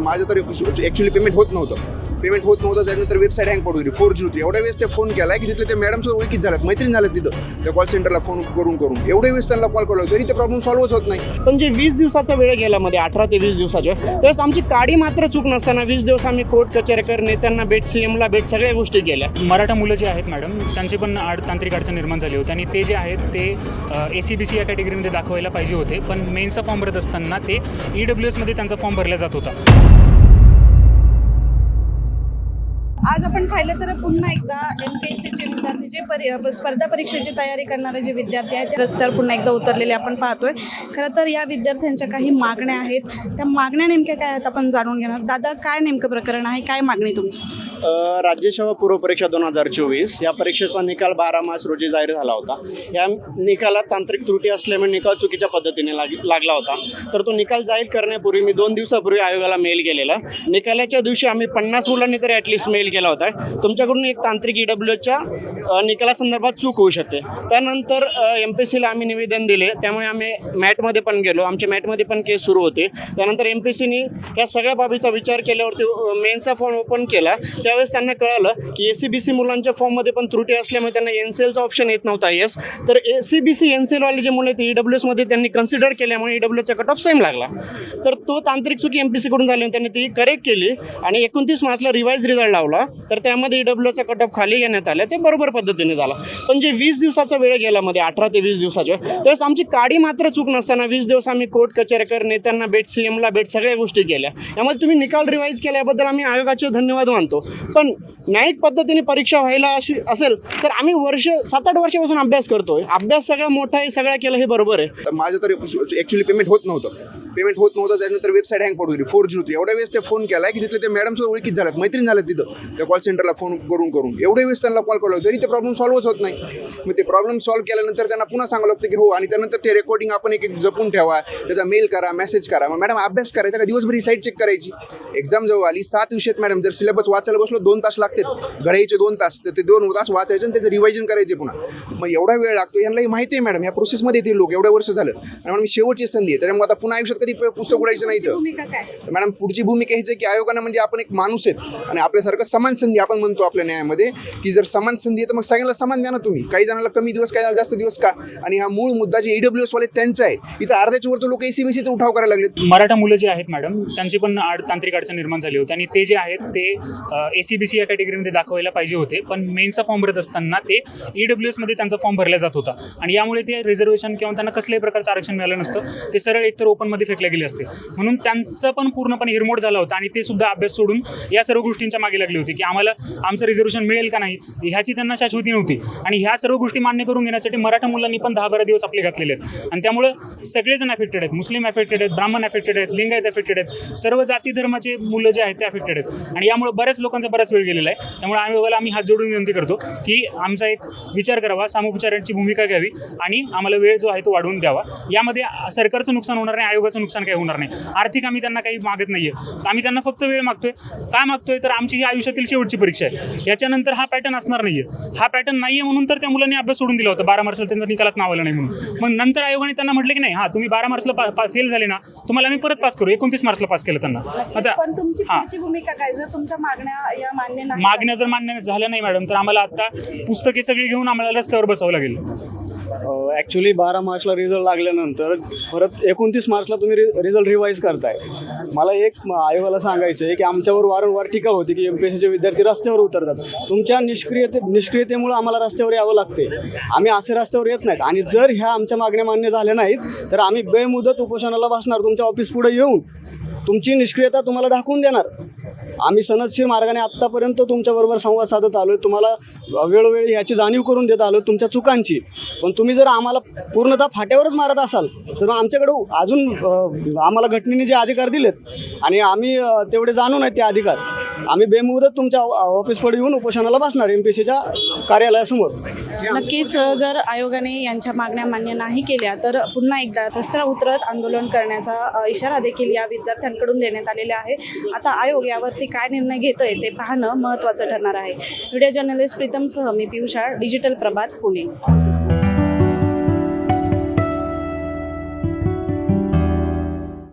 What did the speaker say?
माझं तर actually payment होत नव्हतं. पेमेंट होत नव्हतं त्यानंतर वेबसाईट हँग पडत होती फोर जी होती. एवढ्या वेळेस ते फोन केला की तिथले ते मॅडमसोबत ओळखीत झाल्यात मैत्रीण झाल्यात तिथं. त्या कॉल सेंटरला फोन करून करून. एवढ्या वेळेस त्यांना कॉल केला तरी ते प्रॉब्लेम सॉल्वच होत नाही. पण जे वीस दिवसाचा वेळ गेला मध्ये अठरा ते वीस दिवसाच्या त्यावेळेस आमची काडी मात्र चूक नसताना वीस दिवस आम्ही कोर्ट कचेरीकर नेत्यांना भेट सी एमला भेट सगळ्या गोष्टी केल्या. मराठा मुलं जे आहेत मॅडम त्यांची पण आड तांत्रिक अडचण निर्माण झाली होती. आणि ते जे आहेत ते ए सी बी सी या कॅटेगरीमध्ये दाखवायला पाहिजे होते. पण मेन्सचा फॉर्म भरत असताना ते ई डब्ल्यू एसमध्ये त्यांचा फॉर्म भरला जात होता. आज आपण पाहिलं तर पुन्हा एकदा एम पी एस सीचे विद्यार्थी जे परि स्पर्धा परीक्षेची तयारी करणारे जे विद्यार्थी आहेत ते रस्त्यावर पुन्हा एकदा उतरलेले आपण पाहतोय. खरं तर या विद्यार्थ्यांच्या काही मागण्या आहेत. त्या मागण्या नेमक्या काय आहेत आपण जाणून घेणार. दादा काय नेमकं प्रकरण आहे? काय मागणी तुमची? राज्यसेवा पूर्व परीक्षा दोन हजार चोवीस. या परीक्षेचा निकाल बारा मार्च रोजी जाहीर झाला होता. या निकालात तांत्रिक त्रुटी असल्यामुळे निकाल चुकीच्या पद्धतीने लाग लागला होता. तर तो निकाल जाहीर करण्यापूर्वी मी दोन दिवसापूर्वी आयोगाला मेल केलेला. निकालाच्या दिवशी आम्ही पन्नास मुलांनी तरी ॲटलिस्ट मेल केला होता. तुमच्याकडून एक तांत्रिक ई डब्ल्यूच्या निकालासंदर्भात चूक होऊ शकते. त्यानंतर एम पी सीला आम्ही निवेदन दिले. त्यामुळे आम्ही मॅटमध्ये पण गेलो. आमच्या मॅटमध्ये पण केस सुरू होते. त्यानंतर एम पी सीनी या सगळ्या बाबीचा विचार केल्यावरती मेनचा फॉर्म ओपन केला. त्यावेळेस त्यांना कळालं की ए सी बी सी मुलांच्या फॉर्ममध्ये पण त्रुटी असल्यामुळे त्यांना एन सी एलचा ऑप्शन येत नव्हता येस तर A C B C N C एलवाले जे मुलं ते ई डब्ल्यू एसमध्ये त्यांनी कन्सिडर केल्यामुळे ई डब्ल्यूचा कट ऑफ सेम लागला. तर तो तांत्रिक चुकी एम पी सीकडून झाली त्यांनी ती करेक्ट केली आणि एकोणतीस मार्चला रिवाईज रिझल्ट लावला. तर त्यामध्ये ई डब्ल्यूचा कट ऑफ खाली घेण्यात आला. ते बरोबर पद्धतीने झाला. पण जे वीस दिवसाचा वेळ गेला मध्ये अठरा ते वीस दिवसाच्या त्यावेळेस आमची काडी मात्र चूक नसताना वीस दिवस आम्ही कोर्ट कचेरीकर नेत्यांना भेट सी एमला भेट सगळ्या गोष्टी केल्या. यामध्ये तुम्ही निकाल रिवाईज केल्याबद्दल आम्ही आयोगाचे धन्यवाद मानतो. पण न्यायिक पद्धतीने परीक्षा व्हायला अशी असेल तर आम्ही वर्ष सात आठ वर्षापासून अभ्यास करतोय. अभ्यास सगळा मोठा आहे सगळं केलं हे बरोबर आहे. माझं तर ॲक्च्युली पेमेंट होत नव्हतं. पेमेंट होत नव्हतं त्यानंतर वेबसाईट हँग पडत होती फोर जी होती. एवढ्या वेळेस ते फोन केला की तिथले ते मॅडमसोबत ओळखीत झाल्यात. मैत्रीण झाल्यात तिथं. त्या कॉल सेंटरला फोन करून करून. एवढ्या वेळेस त्यांना कॉल केला तरी ते प्रॉब्लेम सॉल्वच होत नाही. मग ते प्रॉब्लेम सॉल्व्ह केल्यानंतर त्यांना पुन्हा सांगावं लागतं की हो आणि त्यानंतर ते रेकॉर्डिंग आपण एक एक जपून ठेवा. त्याचा मेल करा मेसेज करा. मग मॅडम अभ्यास करायचा का? दिवसभर ही साईट चेक करायची. एक्झाम जवळ आली. सात विषयात मॅडम जर सिलेबस वाचायला बसलो दोन तास लागतात. घड्याचे दोन तास. तर ते दोन तास वाचायचे आणि त्याचं रिवायझन करायचे पुन्हा. मग एवढा वेळ लागतो. यांनाही माहिती आहे मॅडम या प्रोसेसमध्ये ते लोक. एवढ्या वर्ष झालं. आणि मी शेवटची संधी आहे. त्यामुळे आता पुन्हा आयुष्यात कधी पुस्तक उडायचं नाही तर भूमिका काय? तर मॅडम पुढची भूमिका हीच आहे की आयोगानं म्हणजे आपण एक माणूस आहेत आणि आपल्यासारखं समान संधी आपण म्हणतो आपल्या न्यायामध्ये की जर समान संधी आहे तर मग सगळ्यांना समान द्या ना तुम्ही. काही जणांना कमी दिवस काही जणांना जास्त दिवस का? आणि हा मूळ मुद्दा जे ईडब्ल्यू वाले त्यांचा आहे. इथं अर्ध्याच्या वर तर लोक एसीबीसीचा उठाव करायला लागलेत. मराठा मुलं जे आहेत मॅडम त्यांची पण आड तांत्रिक अडचण निर्माण झाली होती. आणि ते जे आहेत ते ए सी बी सी या कॅटेगरीमध्ये दाखवायला पाहिजे होते. पण मेन्सचा फॉर्म भरत असताना ते ई डब्ल्यू एसमध्ये त्यांचा फॉर्म भरला जात होता. आणि यामुळे ते रिझर्वेशन किंवा त्यांना कसल्याही प्रकारचं आरक्षण मिळालं नसतं. ते सरळ एकतर ओपनमध्ये फेकले गेली असते. म्हणून त्यांचं पण पूर्णपणे हिरमोड झाला होता आणि ते सुद्धा अभ्यास सोडून या सर्व गोष्टींच्या मागे लागले होते की आम्हाला आमचं रिझर्वेशन मिळेल का नाही ह्याची त्यांना शाश्वती नव्हती. आणि ह्या सर्व गोष्टी मान्य करून घेण्यासाठी मराठा मुलांनी पण दहा बारा दिवस आपले घातलेले आहेत. आणि त्यामुळं सगळेजण अफेक्टेड आहेत. मुस्लिम अफेक्टेड आहेत ब्राह्मण अफेक्टेड आहेत लिंगायत अफेक्टेड आहेत. सर्व जाती धर्माचे मुलं जे आहेत ते अफेक्टेड आहेत. आणि यामुळे बऱ्याच लोकांचा बराच वेळ गेलेला आहे. त्यामुळे आम्ही बघायला आम्ही हात जोडून विनंती करतो की आमचा एक विचार करावा सामोपचारांची भूमिका घ्यावी आणि आम्हाला वेळ जो आहे तो वाढवून द्यावा. यामध्ये सरकारचं नुकसान होणार नाही आयोगाचं नुकसान काही होणार नाही. आर्थिक आम्ही त्यांना काही मागत नाहीये. आम्ही त्यांना फक्त वेळ मागतोय. काय मागतोय? तर आमची ही आयुष्यातील शेवटची परीक्षा आहे. याच्यानंतर हा पॅटर्न असणार नाहीये. हा पॅटर्न नाहीये म्हणून तर त्या मुलांनी अभ्यास सोडून दिला होता. बारा मार्चला त्यांचा निकालात नाव आलं नाही म्हणून. मग नंतर आयोगाने त्यांना म्हटलं की नाही हा तुम्ही बारा मार्चला फेल झाले ना तुम्हाला आम्ही परत पास करू. एकोणतीस मार्चला पास केलं त्यांना. आता पण तुमची. पुढची भूमिका काय? जर तुमच्या मागण्या या मान्य नाही मागण्या जर मान्य झाल्या नाही मॅडम तर आम्हाला आता पुस्तके सगळी घेऊन आम्हाला रस्त्यावर बसावं लागेल. ॲक्च्युली बारा मार्चला रिझल्ट लागल्यानंतर परत एकोणतीस मार्चला तुम्ही रि रिझल्ट रिवाईज करताय. मला एक आयोगाला सांगायचं आहे की आमच्यावर वारंवार टीका होती की एम पी एस सीचे विद्यार्थी रस्त्यावर उतरतात. तुमच्या निष्क्रियते निष्क्रियतेमुळे आम्हाला रस्त्यावर यावं लागते. आम्ही असे रस्त्यावर येत नाहीत. आणि जर ह्या आमच्या मागण्या मान्य झाल्या नाहीत तर आम्ही बेमुदत उपोषणाला बसणार तुमच्या ऑफिस पुढे येऊन. तुमची निष्क्रियता तुम्हाला दाखवून देणार. आम्ही सनदशीर मार्गाने आत्तापर्यंत तुमच्याबरोबर संवाद साधत आलो आहे तुम्हाला वेळोवेळी याची जाणीव करून देत आलो तुमच्या चुकांची. पण तुम्ही जर आम्हाला पूर्णतः फाट्यावरच मारत असाल तर आमच्याकडे अजून आम्हाला घटनेने जे अधिकार दिलेत आणि आम्ही तेवढे जाणून आहेत ते अधिकार. आम्ही बेमुदत तुमच्या ऑफिसकडे येऊन उपोषणाला बसणार एम पी सीच्या कार्यालयासमोर. नक्कीच जर आयोगाने यांच्या मागण्या मान्य नाही केल्या तर पुन्हा एकदा रस्त्यावर उतरत आंदोलन करण्याचा इशारा देखील या विद्यार्थ्यांकडून देण्यात आलेला आहे. आता आयोग यावरती काय निर्णय घेतोय ते पाहणं महत्त्वाचं ठरणार आहे. व्हिडिओ जर्नलिस्ट प्रीतमसह मी पियुषा डिजिटल प्रभात पुणे.